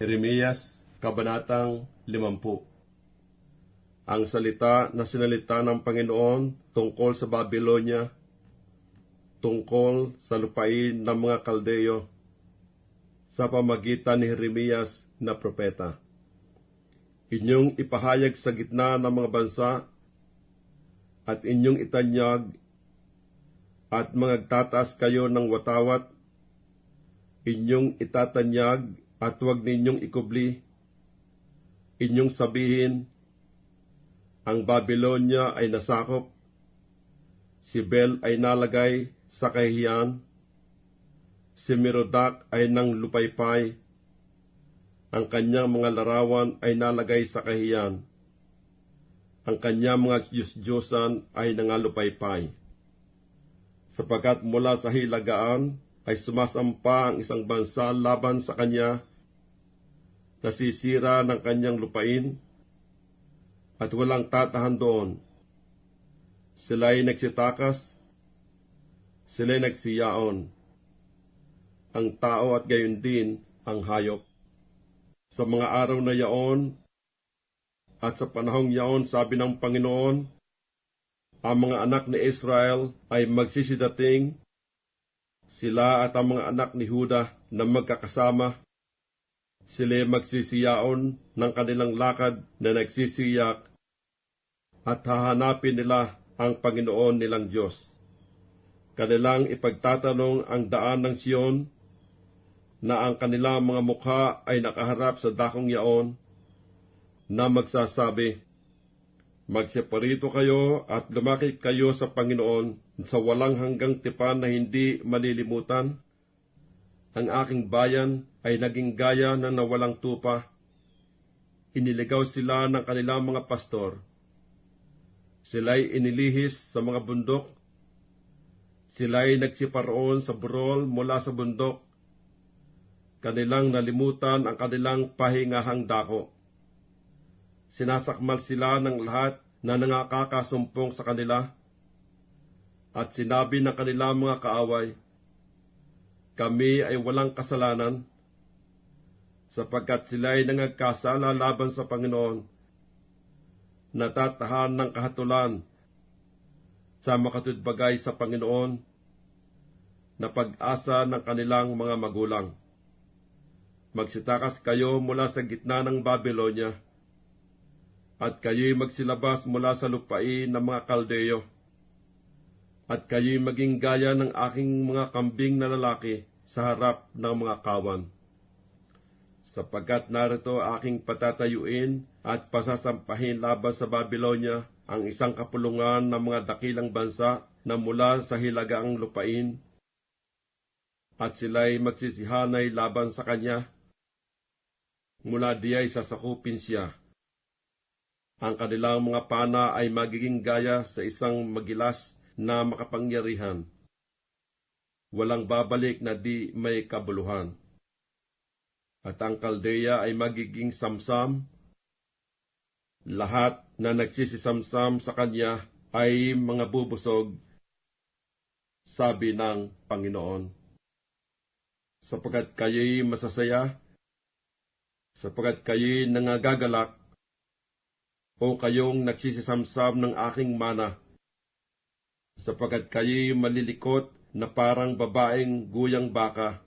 Jeremias, Kabanatang 50 Ang salita na sinalita ng Panginoon tungkol sa Babylonia, tungkol sa lupain ng mga Kaldeyo, sa pamagitan ni Jeremias na propeta. Inyong ipahayag sa gitna ng mga bansa, at inyong itanyag, at magtataas kayo ng watawat, inyong itatanyag at huwag ninyong ikubli. Inyong sabihin, ang Babylonia ay nasakop, si Bel ay nalagay sa kahiyan, si Merodak ay nang lupaypay, ang kanyang mga larawan ay nalagay sa kahiyan, ang kanyang mga Diyos-Diyosan ay nangalupaypay. Sapagkat mula sa hilagaan ay sumasampa ang isang bansa laban sa kanya, nasisira ng kanyang lupain, at walang tatahan doon. Sila'y nagsitakas, sila'y nagsiyaon, ang tao at gayon din ang hayop. Sa mga araw na yaon, at sa panahong yaon, sabi ng Panginoon, ang mga anak ni Israel ay magsisidating, sila at ang mga anak ni Huda na magkakasama, sila magsisiyaon ng kanilang lakad na nagsisiyak at hahanapin nila ang Panginoon nilang Diyos. Kanilang ipagtatanong ang daan ng Siyon na ang kanilang mga mukha ay nakaharap sa dakong yaon na magsasabi, Magseparito kayo at lumakit kayo sa Panginoon sa walang hanggang tipan na hindi malilimutan. Ang aking bayan ay naging gaya na nawalang tupa. Iniligaw sila ng kanilang mga pastor. Sila'y inilihis sa mga bundok. Sila'y nagsiparoon sa burol mula sa bundok. Kanilang nalimutan ang kanilang pahingahang dako sinasakmal sila ng lahat na nangakakasumpong sa kanila. At sinabi ng kanilang mga kaaway, Kami ay walang kasalanan, sapagkat sila ay nangagkasala laban sa Panginoon, natatahan ng kahatulan sa makatudbagay sa Panginoon na pag-asa ng kanilang mga magulang. Magsitakas kayo mula sa gitna ng Babylonia, at kayo'y magsilabas mula sa lupain ng mga kaldeyo, at kayo'y maging gaya ng aking mga kambing na lalaki sa harap ng mga kawan. Sapagkat narito aking patatayuin at pasasampahin laban sa Babylonia ang isang kapulungan ng mga dakilang bansa na mula sa hilagaang lupain, at sila'y magsisihanay laban sa kanya. Mula diya'y sasakupin siya ang kanilang mga pana ay magiging gaya sa isang magilas na makapangyarihan. Walang babalik na di may kabuluhan. At ang kaldeya ay magiging samsam. Lahat na nagsisisamsam sa kanya ay mga bubusog, sabi ng Panginoon. Sapagkat kayo'y masasaya, sapagkat kayo'y nangagagalak, o kayong nagsisisamsam ng aking mana, sapagkat kayo'y malilikot na parang babaeng guyang baka,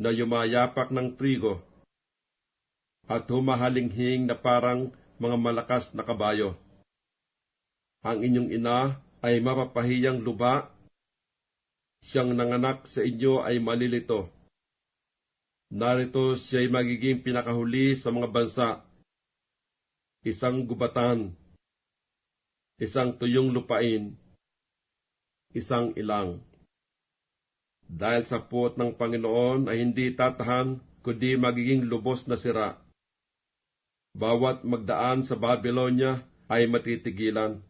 na yumayapak ng trigo, at humahalinghing na parang mga malakas na kabayo. Ang inyong ina ay mapapahiyang luba, siyang nanganak sa inyo ay malilito. Narito siya'y magiging pinakahuli sa mga bansa, isang gubatan, isang tuyong lupain, isang ilang. Dahil sa puot ng Panginoon ay hindi tatahan, kundi magiging lubos na sira. Bawat magdaan sa Babylonia ay matitigilan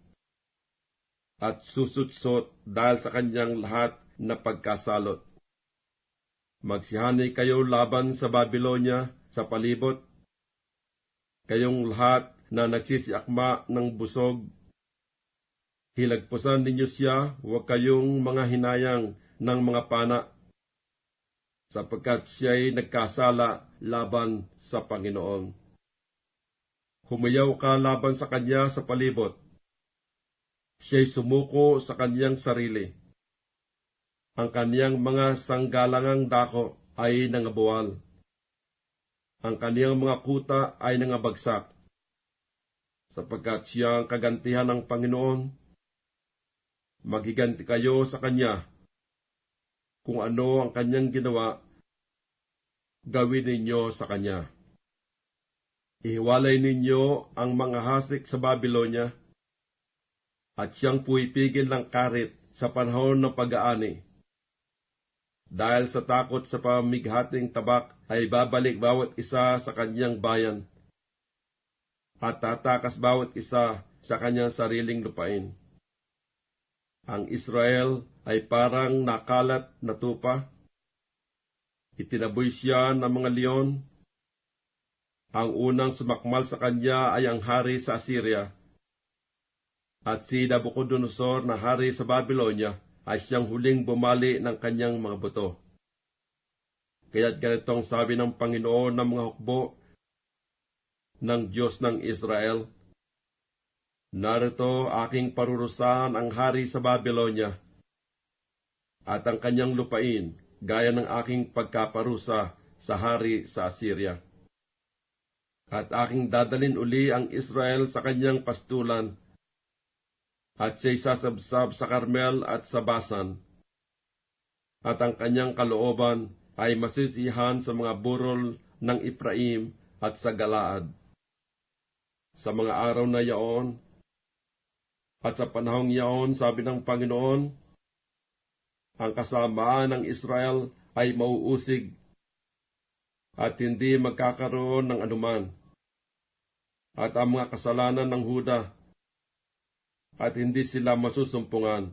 at susutsot dahil sa kanyang lahat na pagkasalot. Magsihanay kayo laban sa Babylonia sa palibot. Kayong lahat na nagsisiakma ng busog. Hilagpusan ninyo siya, huwag kayong mga hinayang ng mga pana. sapagkat siya'y nagkasala laban sa Panginoon. Humayaw ka laban sa kanya sa palibot. Siya'y sumuko sa kanyang sarili. Ang kanyang mga sanggalangang dako ay nangabuwal. Ang kaniyang mga kuta ay nangabagsak. Sapagkat siya ang kagantihan ng Panginoon, magiganti kayo sa kanya. Kung ano ang kanyang ginawa, gawin ninyo sa kanya. Ihiwalay ninyo ang mga hasik sa Babylonia, at siyang puipigil ng karit sa panahon ng pag-aani. Dahil sa takot sa pamighating tabak ay babalik bawat isa sa kanyang bayan at tatakas bawat isa sa kanyang sariling lupain. Ang Israel ay parang nakalat na tupa. Itinaboy siya ng mga leon. Ang unang sumakmal sa kanya ay ang hari sa Assyria. At si Nabucodonosor na hari sa Babylonia ay siyang huling bumali ng kanyang mga buto. Kaya't ganitong sabi ng Panginoon ng mga hukbo ng Diyos ng Israel, Narito aking parurusahan ang hari sa Babylonia, at ang kanyang lupain, gaya ng aking pagkaparusa sa hari sa Assyria. At aking dadalin uli ang Israel sa kanyang pastulan, at siya'y sasabsab sa Carmel at sa Basan. At ang kanyang kalooban ay masisihan sa mga burol ng Ephraim at sa Galaad. Sa mga araw na yaon, at sa panahong yaon, sabi ng Panginoon, ang kasamaan ng Israel ay mauusig at hindi magkakaroon ng anuman. At ang mga kasalanan ng Huda at hindi sila masusumpungan.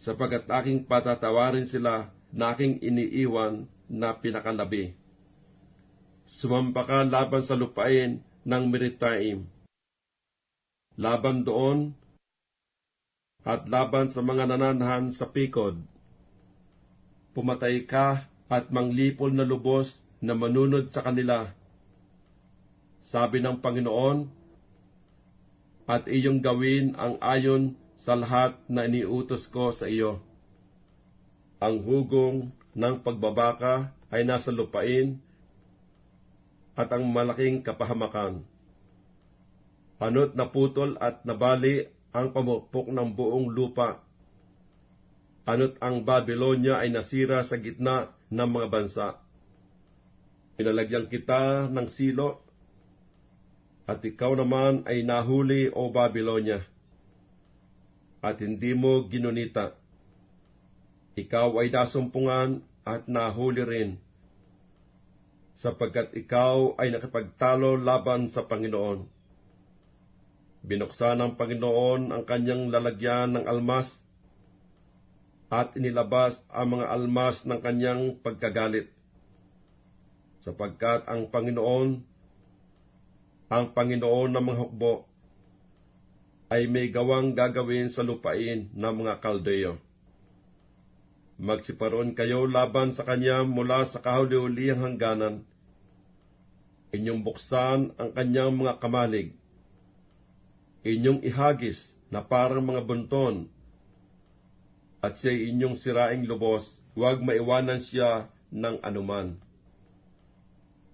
Sapagat aking patatawarin sila na aking iniiwan na pinakalabi. Sumampa ka laban sa lupain ng Meritaim. Laban doon at laban sa mga nananahan sa pikod. Pumatay ka at manglipol na lubos na manunod sa kanila. Sabi ng Panginoon, at iyong gawin ang ayon sa lahat na iniutos ko sa iyo. Ang hugong ng pagbabaka ay nasa lupain at ang malaking kapahamakan. Ano't naputol at nabali ang pamukpok ng buong lupa. Ano't ang Babylonia ay nasira sa gitna ng mga bansa. Pinalagyan kita ng silo at ikaw naman ay nahuli o Babylonia, at hindi mo ginunita. Ikaw ay nasumpungan at nahuli rin, sapagkat ikaw ay nakipagtalo laban sa Panginoon. Binuksan ng Panginoon ang kanyang lalagyan ng almas, at inilabas ang mga almas ng kanyang pagkagalit, sapagkat ang Panginoon ang Panginoon ng mga hukbo ay may gawang gagawin sa lupain ng mga Kaldeo. Magsiparoon kayo laban sa kanya mula sa kahuli-uli hangganan. Inyong buksan ang kanyang mga kamalig. Inyong ihagis na parang mga bunton. At siya inyong siraing lubos, huwag maiwanan siya ng anuman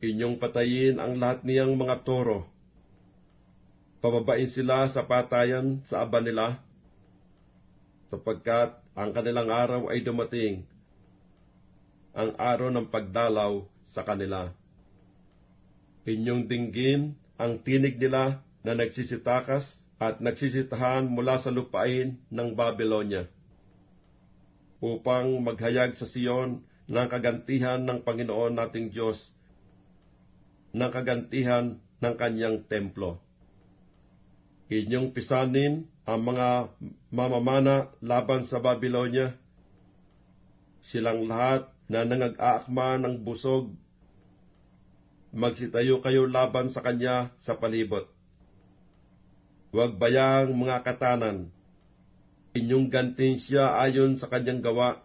inyong patayin ang lahat niyang mga toro. Pababain sila sa patayan sa aba nila, sapagkat ang kanilang araw ay dumating, ang araw ng pagdalaw sa kanila. Inyong dinggin ang tinig nila na nagsisitakas at nagsisitahan mula sa lupain ng Babylonia, upang maghayag sa Siyon ng kagantihan ng Panginoon nating Diyos ng kagantihan ng kanyang templo. Inyong pisanin ang mga mamamana laban sa Babylonia. Silang lahat na nangag-aakma ng busog. Magsitayo kayo laban sa kanya sa palibot. Huwag bayang mga katanan. Inyong gantin siya ayon sa kanyang gawa.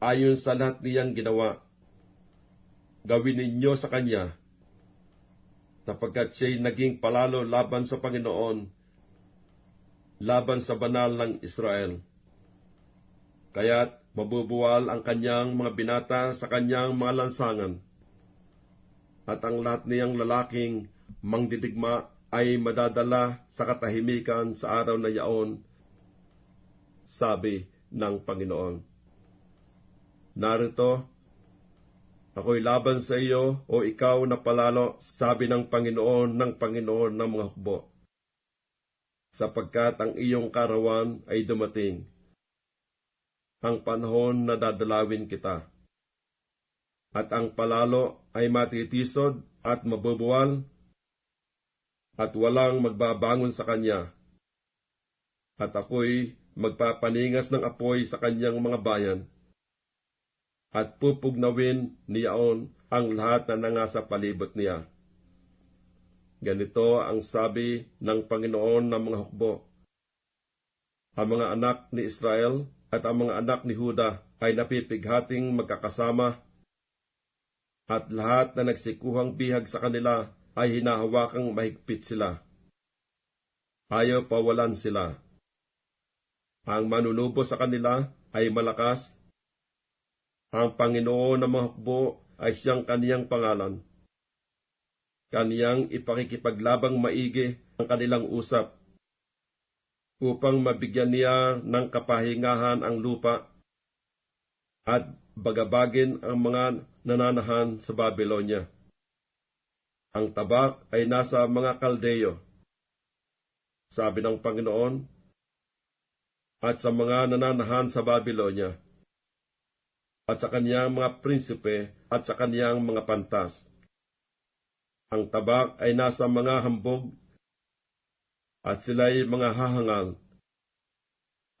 ayon sa lahat niyang ginawa. Gawin ninyo sa kanya, sapagkat siya'y naging palalo laban sa Panginoon, laban sa banal ng Israel. Kaya't mabubuwal ang kanyang mga binata sa kanyang mga lansangan, at ang lahat niyang lalaking mangdidigma ay madadala sa katahimikan sa araw na yaon, sabi ng Panginoon. Narito, ako'y laban sa iyo o ikaw na palalo, sabi ng Panginoon ng Panginoon ng mga hukbo. Sapagkat ang iyong karawan ay dumating, ang panahon na dadalawin kita. At ang palalo ay matitisod at mabubuwal, at walang magbabangon sa kanya. At ako'y magpapaningas ng apoy sa kanyang mga bayan, at pupugnawin niyaon ang lahat na nangasa palibot niya. Ganito ang sabi ng Panginoon ng mga hukbo. Ang mga anak ni Israel at ang mga anak ni Huda ay napipighating magkakasama at lahat na nagsikuhang bihag sa kanila ay hinahawakang mahigpit sila. Ayaw pawalan sila. Ang manunubo sa kanila ay malakas. Ang Panginoon ng mga hukbo ay siyang kaniyang pangalan. Kaniyang ipakikipaglabang maigi ang kanilang usap upang mabigyan niya ng kapahingahan ang lupa at bagabagin ang mga nananahan sa Babylonia. Ang tabak ay nasa mga kaldeyo, sabi ng Panginoon, at sa mga nananahan sa Babylonia, at sa kaniyang mga prinsipe at sa kaniyang mga pantas. Ang tabak ay nasa mga hambog at sila'y mga hahangal.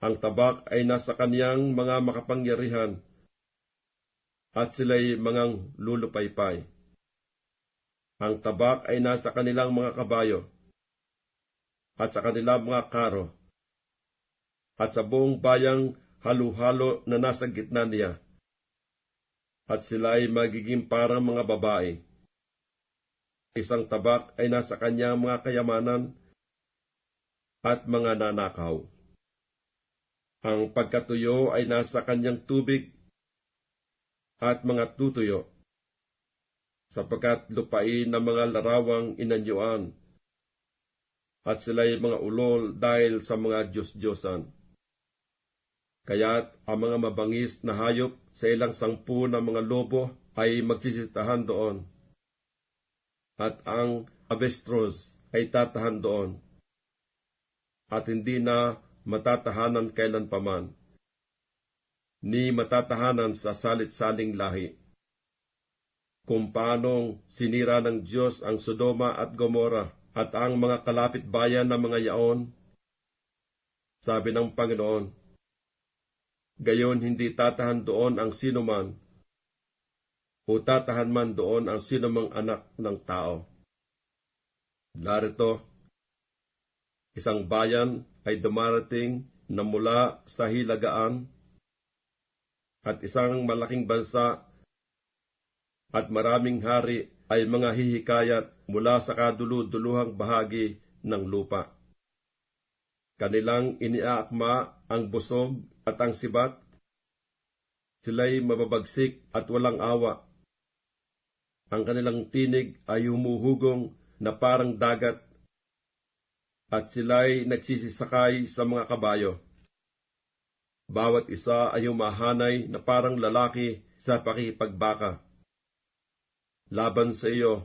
Ang tabak ay nasa kaniyang mga makapangyarihan, at sila'y mga lulupaypay. Ang tabak ay nasa kanilang mga kabayo, at sa kanilang mga karo, at sa buong bayang halo-halo na nasa gitna niya, at sila'y magiging parang mga babae. Isang tabak ay nasa kanyang mga kayamanan, at mga nanakaw. Ang pagkatuyo ay nasa kanyang tubig at mga tutuyo, sapagkat lupain ng mga larawang inanyuan, at sila'y mga ulol dahil sa mga Diyos-Diyosan. Kaya't ang mga mabangis na hayop sa ilang sangpu ng mga lobo ay magsisitahan doon, at ang abestros ay tatahan doon at hindi na matatahanan kailan paman, ni matatahanan sa salit-saling lahi. Kung paanong sinira ng Diyos ang Sodoma at Gomora at ang mga kalapit bayan ng mga yaon, sabi ng Panginoon, gayon hindi tatahan doon ang sinuman, o tatahan man doon ang sinumang anak ng tao. Narito, Isang bayan ay dumarating na mula sa hilagaan at isang malaking bansa at maraming hari ay mga hihikayat mula sa kaduluduluhang bahagi ng lupa. Kanilang iniaakma ang busog at ang sibat. Sila'y mababagsik at walang awa. Ang kanilang tinig ay humuhugong na parang dagat at sila'y nagsisisakay sa mga kabayo. Bawat isa ay humahanay na parang lalaki sa pakipagbaka. Laban sa iyo,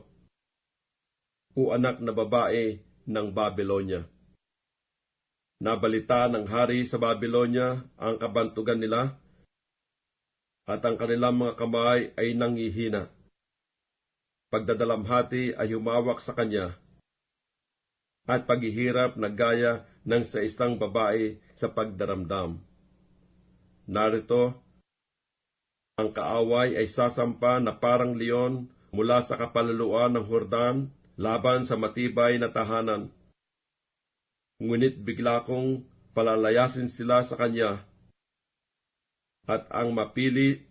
o anak na babae ng Babylonia. Nabalita ng hari sa Babylonia ang kabantugan nila, at ang kanilang mga kamay ay nangihina. Pagdadalamhati ay humawak sa kanya, at paghihirap na gaya ng sa isang babae sa pagdaramdam. Narito, ang kaaway ay sasampa na parang leon mula sa kapalaluan ng Hordan laban sa matibay na tahanan. Ngunit bigla kong palalayasin sila sa kanya, At ang mapili,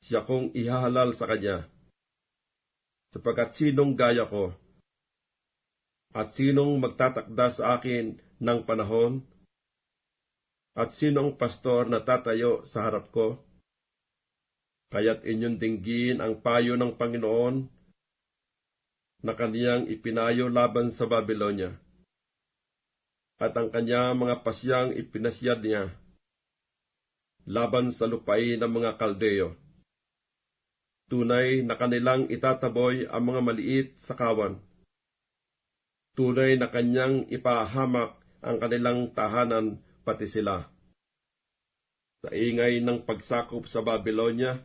siya kong ihahalal sa kanya. Sapagkat sinong gaya ko, at sinong magtatakda sa akin ng panahon, at sino ang pastor na tatayo sa harap ko? Kaya't inyong dinggin ang payo ng Panginoon na kaniyang ipinayo laban sa Babylonia, at ang kanyang mga pasyang ipinasyad niya laban sa lupain ng mga Kaldeo. Tunay na kanilang itataboy ang mga maliit sa kawan. Tunay na kanyang ipahamak ang kanilang tahanan pati sila. Sa ingay ng pagsakop sa Babylonia,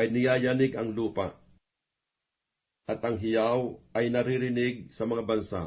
ay niyayanig ang lupa, at ang hiyaw ay naririnig sa mga bansa.